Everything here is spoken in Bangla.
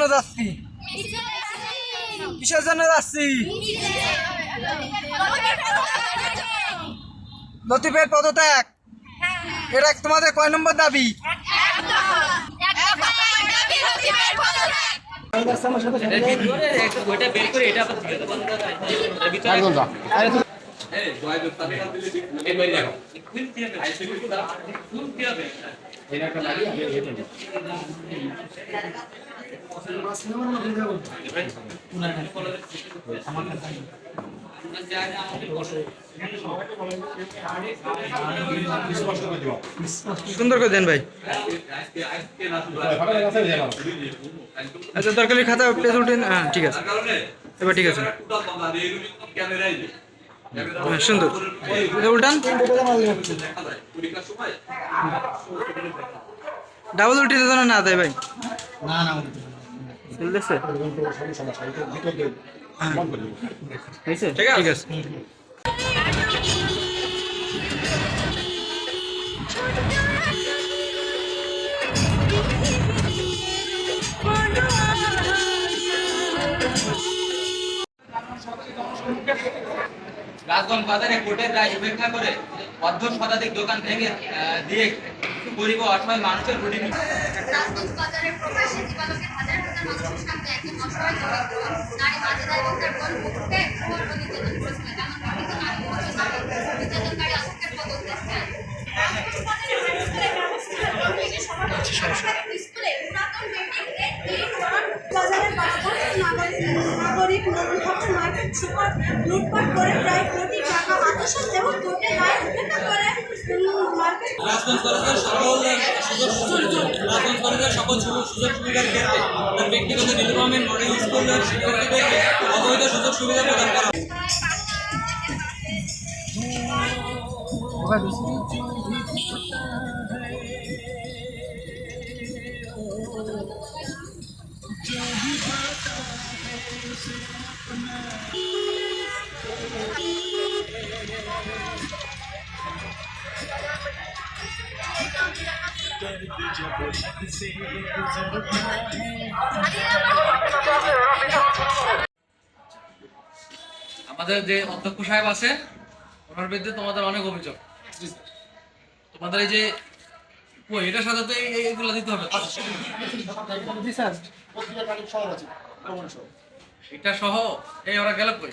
জন্য যাচ্ছি। কিসের জন্য যাচ্ছি? লতিফের পদত্যাগ। এটা তোমাদের কয় নম্বর দাবি? সুন্দর করে দেন ভাই। আচ্ছা দরকারি খাতা প্লেস উঠেন হ্যাঁ ঠিক আছে। এবার ঠিক আছে। হ্যাঁ সুন্দর। এটা উল্টান? ডাবল উল্টে যেন না দেয় ভাই। চলতেছে? হ্যাঁ। ঠিক আছে? রাজগঞ্জ বাজারে কোর্টের রায় উপেক্ষা করে অর্ধ শতাধিক দোকান ভেঙে দিয়ে গরিব অসহায় মানুষের রুটি রাজগঞ্জ বাজারের প্রকাশ্যে দিবালোকে হাজার হাজার মানুষের সামনে একজন অসহায় নারী বাজেদা এবং তার বোন মুখে প্রবল নির্যাতন করেছিল এমন ঘটিত নারী নির্যাতনকারী আজকের পদত্যাগ চায় নাগরিক নাগরিক মার্কেট সুপার লুটপাট করে প্রায় রাজগঞ্জ কলেজের সকল রাজগঞ্জ সকল সুযোগ সুবিধার ক্ষেত্রে তার ব্যক্তিগত নীলফামের মডেল স্কুলের শিক্ষার্থীদেরকে অবৈধ সুযোগ সুবিধা প্রদান করা আমাদের যে অধ্যক্ষ সাহেব আছে ওনার বিরুদ্ধে তোমাদের অনেক অভিযোগ। তোমাদের এই যে কই এটার সাথে তো এই- এইগুলো দিতে হবে। এটা সহ? এই ওরা গেল কই?